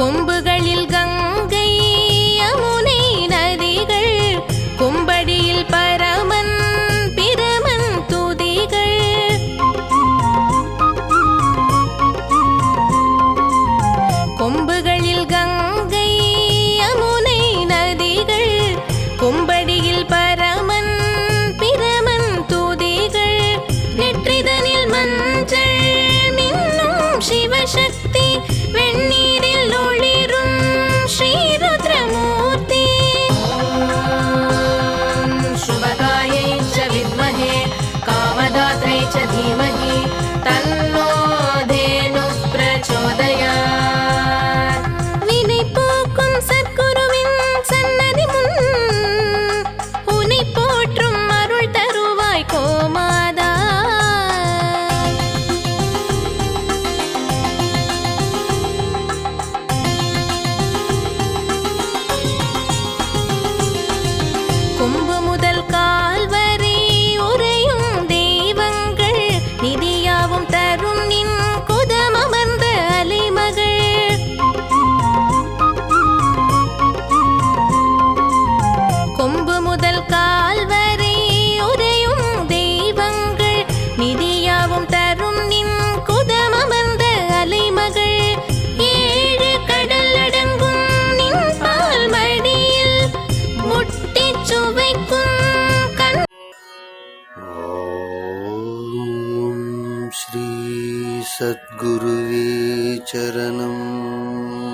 கொம்புகளில் Ganga श्रीसद्गुरुवे चरणम्